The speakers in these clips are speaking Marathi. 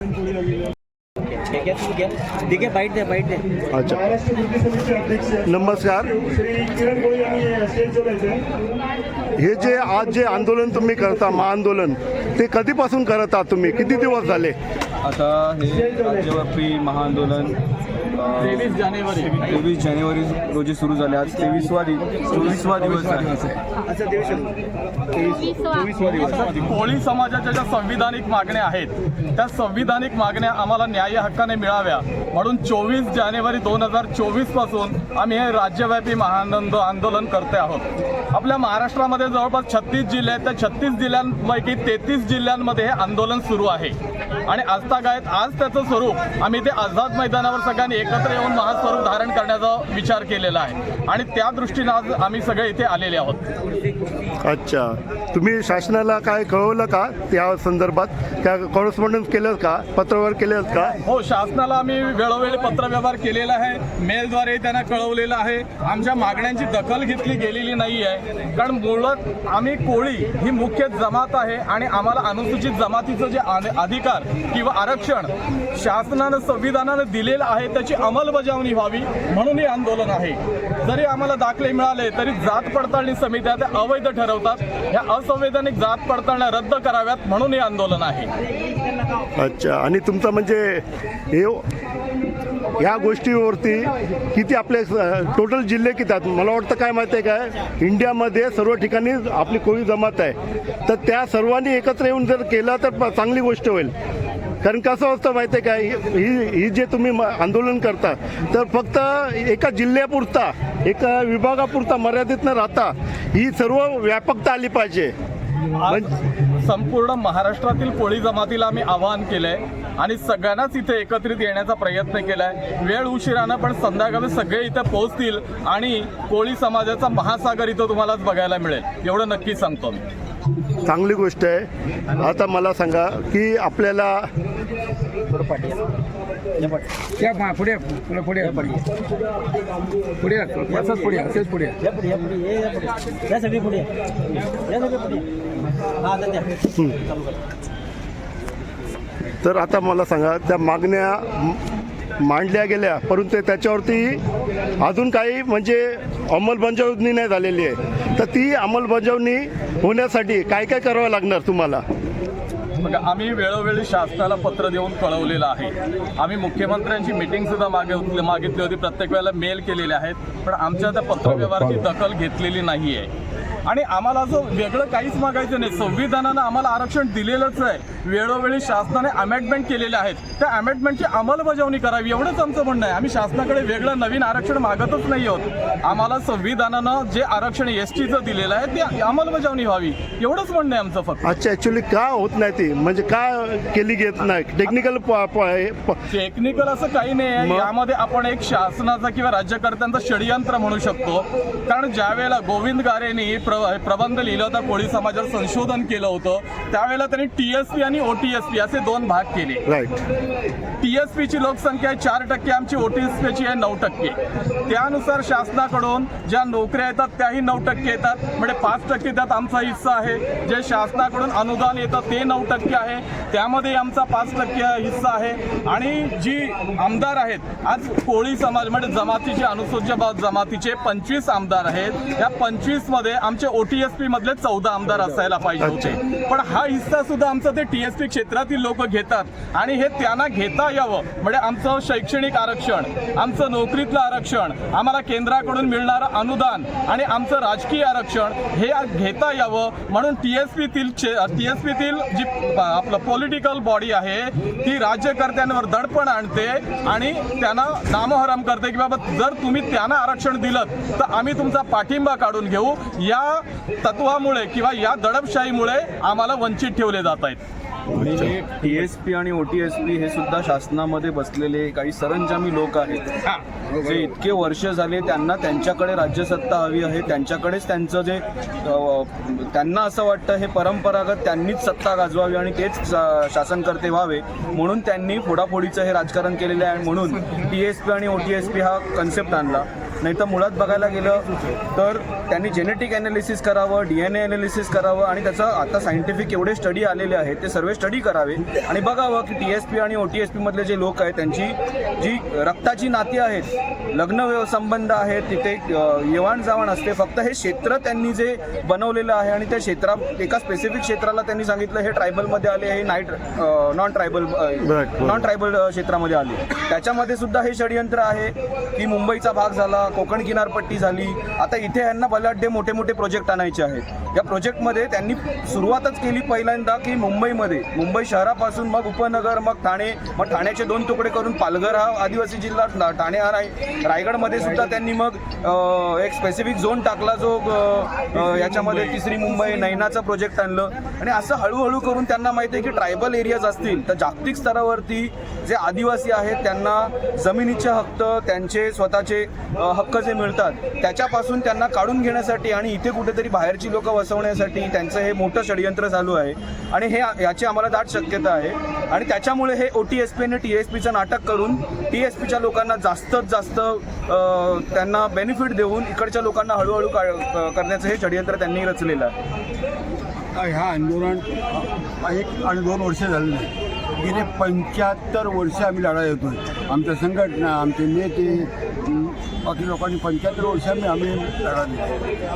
ठीक अच्छा महाराष्ट्र कृती अध्यक्ष नमस्कार श्री किरण कोळी हे जे आज जे आंदोलन तुम्ही करता महाआंदोलन ते कधीपासून करत आहात तुम्ही? किती दिवस झाले? आता हे राज्यव्यापी महाआंदोलन तेवीस जानेवारी. तेवीस जानेवारी रोजी सुरू झाले. आज तेवीसवा दिवस चोवीसवा. दिवस. आहे कोळी समाजाच्या ज्या संविधानिक मागण्या आहेत त्या संविधानिक मागण्या आम्हाला न्याय हक्काने मिळाव्या. म्हणून चोवीस जानेवारी दोन हजार चोवीसपासून आम्ही हे राज्यव्यापी महानंद आंदोलन करते आहोत. आपल्या महाराष्ट्रामध्ये जवळपास छत्तीस जिल्हे आहेत त्या छत्तीस जिल्ह्यांपैकी तेहतीस जिल्ह्यांमध्ये हे आंदोलन सुरू आहे. आणि आजतागायत आज त्याचं स्वरूप आम्ही ते आझाद मैदानावर सगळ्यांनी एकत्र येऊन महास्वरूप धारण करण्याचा विचार केलेला आहे. आणि त्या दृष्टीनं आज आम्ही सगळे इथे आलेले आहोत. अच्छा. तुम्ही शासनाला काय कळवलं का त्या संदर्भात? त्या कॉरेस्पॉन्डन्स केलं का? पत्रव्यवहार केलं का? हो शासनाला आम्ही वेळोवेळी पत्रव्यवहार केलेला आहे. मेलद्वारे त्यांना कळवलेलं आहे. आमच्या मागण्यांची दखल घेतली गेलेली नाही आहे कारण मुळात आम्ही कोळी ही मुख्य जमात आहे आणि आम्हाला अनुसूचित जमातीचं जे अधिकार किंवा आरक्षण शासनानं संविधानानं दिलेलं आहे त्याची अंमलबजावणी व्हावी म्हणून हे आंदोलन आहे. जरी आम्हाला दाखले मिळाले तरी जात पडताळणी समित्या त्या अवैध ठरवतात. ह्या असंवैधानिक जात पडताळण्या रद्द कराव्यात म्हणून हे आंदोलन आहे. अच्छा आणि तुमचं म्हणजे हे हो- या गोष्टीवरती किती आपले टोटल जिल्हे किती आहेत? मला वाटतं काय माहिती आहे काय? इंडियामध्ये सर्व ठिकाणी आपली कोळी जमात आहे. तर त्या सर्वांनी एकत्र येऊन जर केलं तर चांगली गोष्ट होईल. कारण कसं असतं माहिती आहे काय ही ही जे तुम्ही आंदोलन करता तर फक्त एका जिल्ह्यापुरता एका विभागापुरता मर्यादित न राहता ही सर्व व्यापकता आली पाहिजे. आज संपूर्ण महाराष्ट्रातील कोळी जमातीला आम्ही आवाहन केलंय आणि सगळ्यांनाच इथे एकत्रित येण्याचा प्रयत्न केलाय. वेळ उशिरानं पण संध्याकाळी सगळे इथे पोहोचतील आणि कोळी समाजाचा महासागर इथं तुम्हालाच बघायला मिळेल. एवढं नक्की सांगतो मी. चांगली गोष्ट आहे. आता मला सांगा की आपल्याला या मा- पुढे पुढे पुढे. पुढे असंच पुढे असंच पुढे. या पुढे या पुढे ये या पुढे या सगळी पुढे. या सगळी पुढे. हा आता द्या. चालू करा. तर आता मला सांगा त्या मागण्या मांडल्या गेल्या परंतु त्याच्यावरती अजून काही म्हणजे अंमलबजावणी नाही झालेली आहे. तर ती अंमलबजावणी होण्यासाठी काय काय करावं लागणार तुम्हाला? मग आम्ही वेळोवेळी शासनाला पत्र देऊन कळवलेलं आहे. आम्ही मुख्यमंत्र्यांची मिटिंग सुद्धा मागे मागितली होती. प्रत्येक वेळेला मेल केलेले आहेत. पण आमच्या त्या पत्रव्यवहाराची दखल घेतलेली नाही आहे आणि आम्हाला असं वेगळं काहीच मागायचं नाही. संविधानानं आम्हाला आरक्षण दिलेलंच आहे. वेळोवेळी शासनाने अमेंडमेंट केलेले आहेत. त्या अमेंडमेंटची अंमलबजावणी करावी एवढंच आमचं म्हणणं आहे. आम्ही शासनाकडे वेगळं नवीन आरक्षण मागतच नाही आहोत. आम्हाला संविधानानं जे आरक्षण एस टीचं दिलेलं आहे ते अंमलबजावणी व्हावी. एवढंच म्हणणं आहे आमचं फक्त. अच्छा ॲक्च्युली का होत नाही ती? म्हणजे का केली घेत नाही? टेक्निकल टेक्निकल असं काही नाही आहे? यामध्ये आपण एक शासनाचा किंवा राज्यकर्त्यांचा षडयंत्र म्हणू शकतो. कारण ज्या वेळेला गोविंद गारेंनी प्र प्रबंध लिहिला होता कोळी समाजावर संशोधन केलं होतं. त्यावेळेला त्यांनी टी एस पी आणि ओ टी एस पी असे दोन भाग केले. टी एस पीची लोकसंख्या आहे चार टक्के आमची ओ टी एस पीची आहे नऊ टक्के. त्यानुसार शासनाकडून ज्या नोकऱ्या येतात त्याही नऊ टक्के येतात. म्हणजे पाच टक्के त्यात आमचा हिस्सा आहे. जे शासनाकडून अनुदान येतं ते नऊ टक्के आहे. त्यामध्ये आमचा पाच टक्के हिस्सा आहे. आणि जी आमदार आहेत आज कोळी समाज म्हणजे जमातीचे अनुसूचित जमातीचे पंचवीस आमदार आहेत. या पंचवीसमध्ये आमचे ओ टी एस पी मधले चौदा आमदार असायला पाहिजे होते. पण हा हिस्सा सुद्धा आमचं ते टी एस पी क्षेत्रातील लोक घेतात. आणि हे त्यांना घेता यावं. म्हणजे आमचं शैक्षणिक आरक्षण आमचं नोकरीतलं आरक्षण आम्हाला केंद्राकडून मिळणारं अनुदान आणि आमचं राजकीय आरक्षण हे घेता यावं. म्हणून टी एस पीतील टी एस पीतील जी आपलं पॉलिटिकल बॉडी आहे ती राज्यकर्त्यांवर दडपण आणते आणि त्यांना नामोहरम करते की बाबा जर तुम्ही त्यांना आरक्षण दिलं तर आम्ही तुमचा पाठिंबा काढून घेऊ. या तत्वामुळे किंवा या दडपशाहीमुळे आम्हाला वंचित ठेवले जात आहेत. टी एस पी आणि ओ टी एस पी हे सुद्धा शासनामध्ये बसलेले काही सरंजामी लोक आहेत. जे इतके वर्ष झाले त्यांना त्यांच्याकडे राज्यसत्ता हवी आहे त्यांच्याकडेच त्यांचं जे त्यांना असं वाटतं हे परंपरागत त्यांनीच सत्ता गाजवावी आणि तेच शासनकर्ते व्हावे. म्हणून त्यांनी फोडाफोडीचं हे राजकारण केलेलं आहे म्हणून टी एस पी आणि ओ टी एस पी हा कन्सेप्ट आणला. नाही तर मुळात बघायला गेलं तर त्यांनी जेनेटिक ॲनालिसिस करावं डी एन ए ॲनालिसिस करावं आणि त्याचं आता सायंटिफिक एवढे स्टडी आलेले आहेत ते सर्व स्टडी करावे आणि बघावं की टी एस पी आणि ओ टी एस पीमधले जे लोक आहेत त्यांची जी रक्ताची नाती आहेत लग्न संबंध आहेत तिथे येवाण जावण असते फक्त हे क्षेत्र त्यांनी जे बनवलेलं आहे आणि त्या क्षेत्रा एका स्पेसिफिक क्षेत्राला त्यांनी सांगितलं हे ट्रायबलमध्ये आले हे नाईट नॉन ट्रायबल. नॉन ट्रायबल क्षेत्रामध्ये आले त्याच्यामध्ये सुद्धा हे षडयंत्र आहे की मुंबईचा भाग झाला कोकण किनारपट्टी झाली. आता इथे यांना बलाढ्य मोठे मोठे प्रोजेक्ट आणायचे आहेत. या प्रोजेक्टमध्ये त्यांनी सुरुवातच केली पहिल्यांदा की मुंबईमध्ये. मुंबई शहरापासून मग उपनगर मग ठाणे. मग ठाण्याचे दोन तुकडे करून पालघर हा आदिवासी जिल्हा ठाणे हा राय रायगडमध्ये सुद्धा त्यांनी मग एक स्पेसिफिक झोन टाकला जो याच्यामध्ये तिसरी मुंबई नैनाचं प्रोजेक्ट आणलं. आणि असं हळूहळू करून त्यांना माहिती आहे की ट्रायबल एरियाज असतील. तर जागतिक स्तरावरती जे आदिवासी आहेत त्यांना जमिनीचे हक्क त्यांचे स्वतःचे हक्क जे मिळतात त्याच्यापासून त्यांना काढून घेण्यासाठी आणि इथे कुठेतरी बाहेरची लोक वसवण्यासाठी त्यांचं हे मोठं षडयंत्र चालू आहे. आणि हे याची आम्हाला दाट शक्यता आहे. आणि त्याच्यामुळे हे ओ टी एस पी आणि टी एस पीचं नाटक करून टी एस पीच्या लोकांना जास्तच जास्त त्यांना बेनिफिट देऊन इकडच्या लोकांना हळूहळू का करण्याचं हे षडयंत्र त्यांनी रचलेलं आहे. ह्या आंदोलन एक आणि दोन वर्ष झालेली आहे गेले पंच्याहत्तर वर्ष आम्ही लढा येतोय आमच्या संघटना आमचे नेते बाकी लोकांनी पंच्याहत्तर वर्ष आम्ही आम्ही लढा दिला.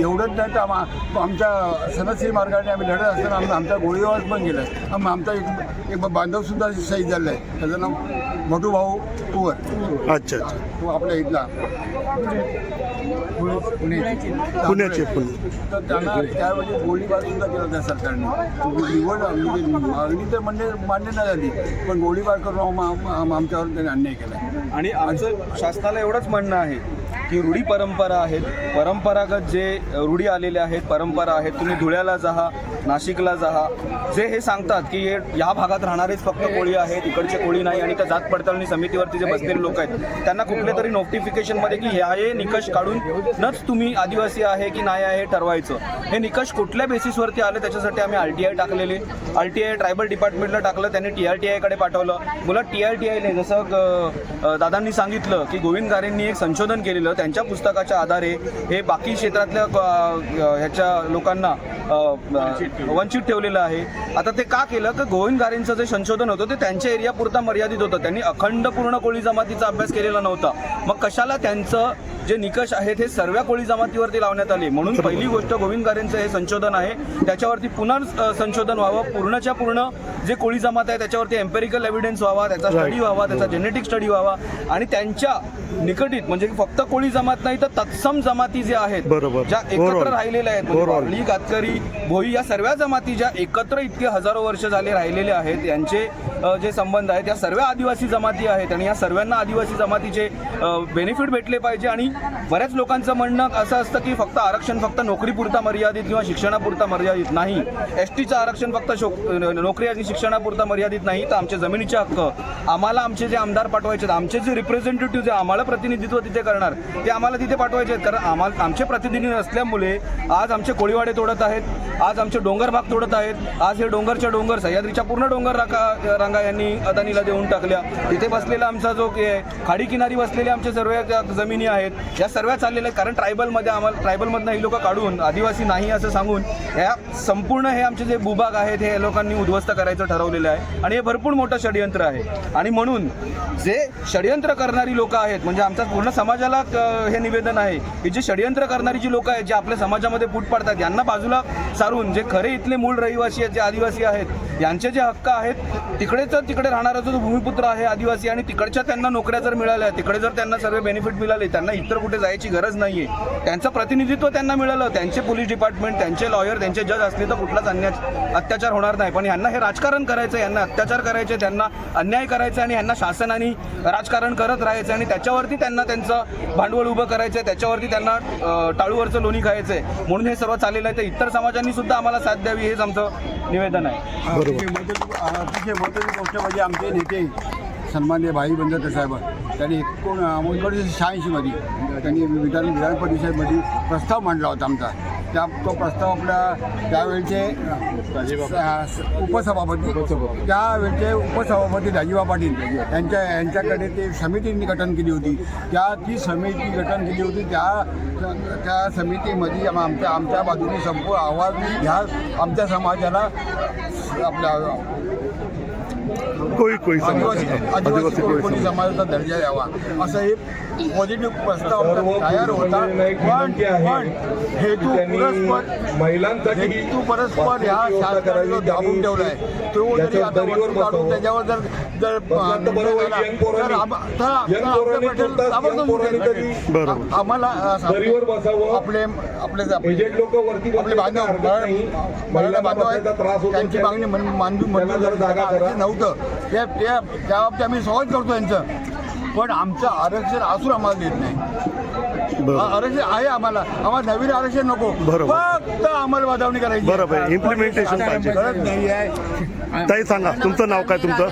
एवढंच नाही तर आम्हा आमच्या सनदश्री मार्गाने आम्ही लढत असताना आम आमचा गोळीबार पण गेला आहे आम आमचा एक एक बांधवसुद्धा शहीद झाला आहे. त्याचं नाव मधुभाऊ कुवर अच्छा अच्छा. तो आपल्या इथला. पुण्याचे पुणे. तर त्यांना त्यावेळी गोळीबार सुद्धा केला त्या सरकारने. निवड म्हणजे मागणी तर म्हणजे मान्य नाही झाली. पण गोळीबार करून आम- आमच्यावर त्यांनी अन्याय केला आणि आमचं शासनाला एवढंच म्हणणं आहे ही रूढी परंपरा आहेत. परंपरागत जे रूढी आलेल्या आहेत परंपरा आहेत तुम्ही धुळ्याला जाहा नाशिकला जाहा जे हे सांगतात की हे या भागात राहणारेच फक्त कोळी आहेत इकडचे कोळी नाही आणि त्या जात पडताळणी समितीवरती जे बसलेले लोक आहेत त्यांना कुठले तरी नोटिफिकेशनमध्ये की ह्या हे निकष काढूनच तुम्ही आदिवासी आहे की नाही आहे ठरवायचं. हे निकष कुठल्या बेसिसवरती आले त्याच्यासाठी आम्ही आर टी आय टाकलेले. आर टी आय ट्रायबल डिपार्टमेंटला टाकलं त्यांनी टी आर टी आयकडे पाठवलं. मुलं टी आर टी आयने जसं ग- दादांनी सांगितलं की गोविंद गारेंनी एक संशोधन केलेलं त्यांच्या पुस्तकाच्या आधारे हे बाकी क्षेत्रातल्या ह्याच्या लोकांना वंचित ठेवलेलं आहे. आता ते का केलं? तर गोविंद गारेंचं जे संशोधन होतं ते त्यांच्या एरियापुरता मर्यादित होतं. त्यांनी अखंड पूर्ण कोळी जमातीचा अभ्यास केलेला नव्हता. मग कशाला त्यांचं जे निकष आहेत हे सर्व कोळी जमातीवरती लावण्यात आले? म्हणून पहिली गोष्ट गोविंद गारेंचं हे संशोधन आहे. त्याच्यावरती पुनर् अ, संशोधन व्हावं. पूर्णच्या पूर्ण जे कोळी जमात आहे त्याच्यावरती एम्पेरिकल एव्हिडन्स व्हावा त्याचा स्टडी व्हावा त्याचा जेनेटिक स्टडी व्हावा. आणि त्यांच्या निकटीत म्हणजे फक्त कोळी जमात नाही तर तत्सम जमाती ज्या आहेत बरोबर. ज्या एकत्र. राहिलेल्या आहेत म्हणजे. वारली, कातकरी भोई या सर्व जमाती ज्या एकत्र इतके हजारो वर्ष झाले राहिलेले आहेत यांचे जे संबंध आहेत या सर्व आदिवासी जमाती आहेत आणि या सर्वांना आदिवासी जमातीचे बेनिफिट भेटले पाहिजे आणि बऱ्याच लोकांचं म्हणणं असं असतं की फक्त आरक्षण फक्त नोकरीपुरता मर्यादित किंवा शिक्षणापुरता मर्यादित नाही. एस टीचं आरक्षण फक्त शोक नोकरी आणि शिक्षणापुरता मर्यादित नाही तर आमचे जमिनीचे हक्क आम्हाला आमचे जे आमदार पाठवायचे आहेत आमचे जे रिप्रेझेंटेटिव्ह जे आम्हाला प्रतिनिधित्व तिथे करणार ते आम्हाला तिथे पाठवायचे आहेत. कारण आम्हाला आमचे प्रतिनिधी नसल्यामुळे आज आमचे कोळीवाडे तोडत आहेत आज आमचे डोंगर भाग तोडत आहेत आज हे डोंगरच्या डोंगर सह्याद्रीच्या पूर्ण डोंगर राखा रांगा यांनी अदानीला देऊन टाकल्या. तिथे बसलेला आमचा जो के- खाडी किनारी बसलेले आमचे सर्व ज्या जमिनी आहेत या सर्व चाललेल्या आहेत. कारण ट्रायबलमध्ये आम्हाला ट्रायबलमधनं ही लोक काढून आदिवासी नाही असं सांगून ह्या संपूर्ण हे आमचे जे भूभाग आहेत हे लोकांनी उद्ध्वस्त करायचं ठरवलेलं आहे. आणि हे भरपूर मोठं षडयंत्र आहे. आणि म्हणून जे षडयंत्र करणारी लोक आहेत म्हणजे आमच्या पूर्ण समाजाला हे निवेदन आहे की जे षडयंत्र करणारी जी लोक आहेत जे आपल्या समाजामध्ये फूट पाडतात यांना बाजूला सारून जे खरे इथले मूळ रहिवासी आहेत जे आदिवासी आहेत यांचे जे हक्क आहेत तिकडे तिकडेच तिकडे राहणारा जो भूमिपुत्र आहे आदिवासी आणि तिकडच्या त्यांना नोकऱ्या जर मिळाल्या तिकडे जर त्यांना सर्व बेनिफिट मिळाले त्यांना इतर कुठे जायची गरज नाहीये. त्यांचं प्रतिनिधित्व त्यांना मिळालं त्यांचे पोलीस डिपार्टमेंट त्यांचे लॉयर त्यांचे जज असले तर कुठलाच अन्याय अत्याचार होणार नाही. पण यांना हे राजकारण करायचं यांना अत्याचार करायचे त्यांना अन्याय करायचा आणि यांना शासनाने राजकारण करत राहायचं आणि त्याच्यावरती त्यांना त्यांचं भांडवल उभं करायचं आहे त्याच्यावरती त्यांना टाळूवरचं लोणी खायचं आहे म्हणून हे सर्व चाललेलं आहे. तर इतर समाजांनी सुद्धा आम्हाला साथ द्यावी हेच आमचं निवेदन आहे. गोष्ट म्हणजे आमचे नेते सन्मान्य भाई बंदकर साहेब त्यांनी एकोण एकोणीसशे शहाऐंशीमध्ये त्यांनी विधान विधान परिषदेमध्ये प्रस्ताव मांडला होता आमचा. त्या तो प्रस्ताव आपल्या त्यावेळचे उपसभापती त्यावेळचे उपसभापती राजीबा पाटील यांच्या यांच्याकडे ते समितींनी गठन केली होती. त्या ती समिती गठन केली होती त्या त्या समितीमध्ये आम- आमच्या आमच्या बाजूने संपूर्ण आवाज ह्या आमच्या समाजाला आपल्या कोळी कोळी आदिवासी आदिवासी कोळी कोळी समाज. समाजाचा दर्जा द्यावा असं हे पॉझिटिव्ह प्रस्ताव तयार होता. पण पण हेतू परस्पर महिलांसाठी हेतू परस्पर ह्या शासनाने जो दाबून ठेवलाय तो जरी आता वरती काढून त्याच्यावर जर जर तर. आम्हाला. आपले आपले आपले बांधव. मराठा बांधव आहेत. बसायचा त्रास होतो त्यांची मागणी म्हण- मांडून त्यांना जर जागा नव्हतं. त्या त्या त्या बाबतीत आम्ही स्वागत करतो यांचं. पण आमचं आरक्षण असून आम्हाला देत नाही. बरोबर. आरक्षण आहे आम्हाला. आम्हाला नवीन आरक्षण नको. बरोबर. फक्त अंमलबजावणी करायची बरोबर. इम्प्लिमेंटेशन पाहिजे. गरज नाही आहे. ताई सांगा. तुमचं नाव काय तुमचं?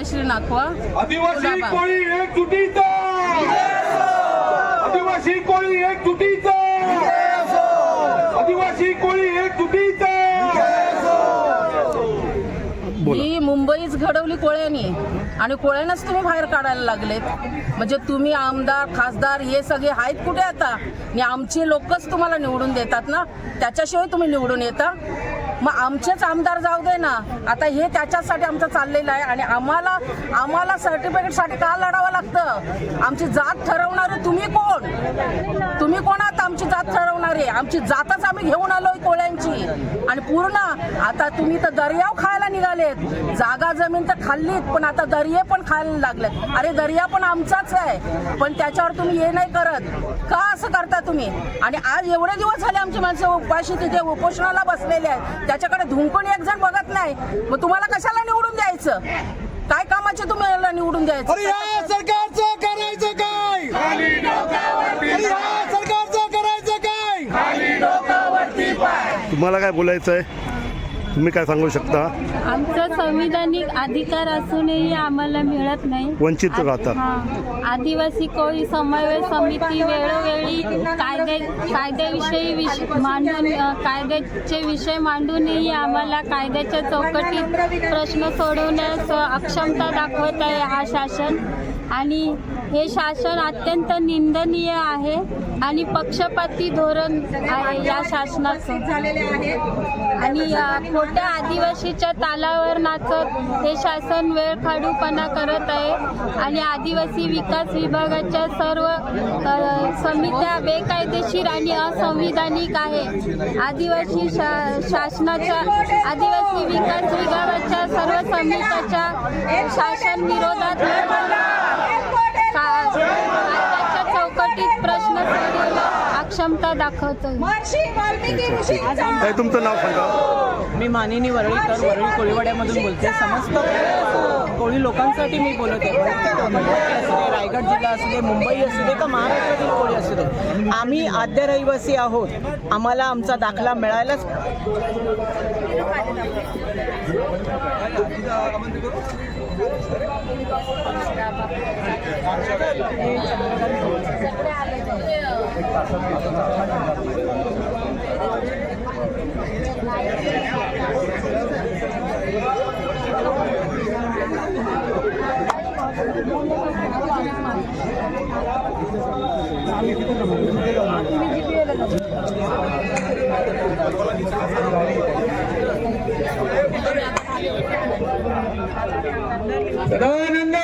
आदिवासी. कोळी एक जुटीचा आदिवासी कोळी एक जुटीचा आदिवासी कोळी एक जुटीचा ही मुंबईच घडवली कोळ्यांनी. आणि कोळ्यानंच तुम्ही बाहेर काढायला लागलेत. म्हणजे तुम्ही आमदार खासदार हे सगळे आहेत कुठे आता? आणि आमचे लोकच तुम्हाला निवडून देतात ना? त्याच्याशिवाय तुम्ही निवडून येता? मग आमचेच आमदार जाऊ दे ना. आता हे त्याच्यासाठी आमचं चाललेलं आहे. आणि आम्हाला आम्हाला सर्टिफिकेटसाठी का लढावं लागतं? आमची जात ठरवणारे तुम्ही कोण? तुम्ही कोण आहात आमची जात ठरवणारे आमची जातच आम्ही घेऊन आलोय कोळ्यांची. आणि पूर्ण आता तुम्ही तर दर्याव खायला निघालेत. जागा जमीन तर खाल्लीत पण आता दर्ये पण खायला लागलेत. अरे दर्या पण आमचाच आहे. पण त्याच्यावर तुम्ही हे नाही करत. का असं करता तुम्ही? आणि आज एवढे दिवस झाले आमची माणसं उपाशी तिथे उपोषणाला बसलेले आहेत. त्याच्याकडे धुंकून एक जण बघत नाही. मग तुम्हाला कशाला निवडून द्यायचं? काय कामाचे तुम्ही निवडून द्यायचं? सरकारचं करायचं काय? तुम्हाला काय बोलायचं आहे तुम्ही काय सांगू शकता आमचा संविधानिक अधिकार असूनही आम्हाला मिळत नाही वंचित राहतात. हा. आदिवासी कोळी समन्वय समिती वेळोवेळी कायदे कायद्याविषयी विष मांडून अ, कायद्याचे विषय मांडूनही आम्हाला कायद्याच्या चौकटीत प्रश्न सोडवण्यास अक्षमता दाखवत आहे हा शासन आणि हे शासन अत्यंत निंदनीय आहे आणि पक्षपाती धोरण आहे या शासनाचं. आणि खोट्या आदिवासीच्या तालावर नाचत हे शासन वेळखाडूपणा करत आहे. आणि आदिवासी विकास विभागाच्या सर्व समित्या बेकायदेशीर आणि असंविधानिक आहे. आदिवासी शा शासनाच्या आदिवासी विकास विभागाच्या सर्व समित्याच्या शासन विरोधात का- कायद्याच्या चौकटीत प्रश्न सोडवण्यास अक्षमता दाखवतोय. ताई तुमचं नाव सांगा. मी मानिनी वरळीकर वरळी कोळीवाड्यामधून बोलते. समस्त कोळी लोकांसाठी मी बोलत आहे. अमरावती असू दे रायगड जिल्हा असू दे मुंबई असू दे का महाराष्ट्रातील कोळी असू दे. आम्ही आद्य रहिवासी आहोत. आम्हाला आमचा दाखला मिळायलाच No, no, no.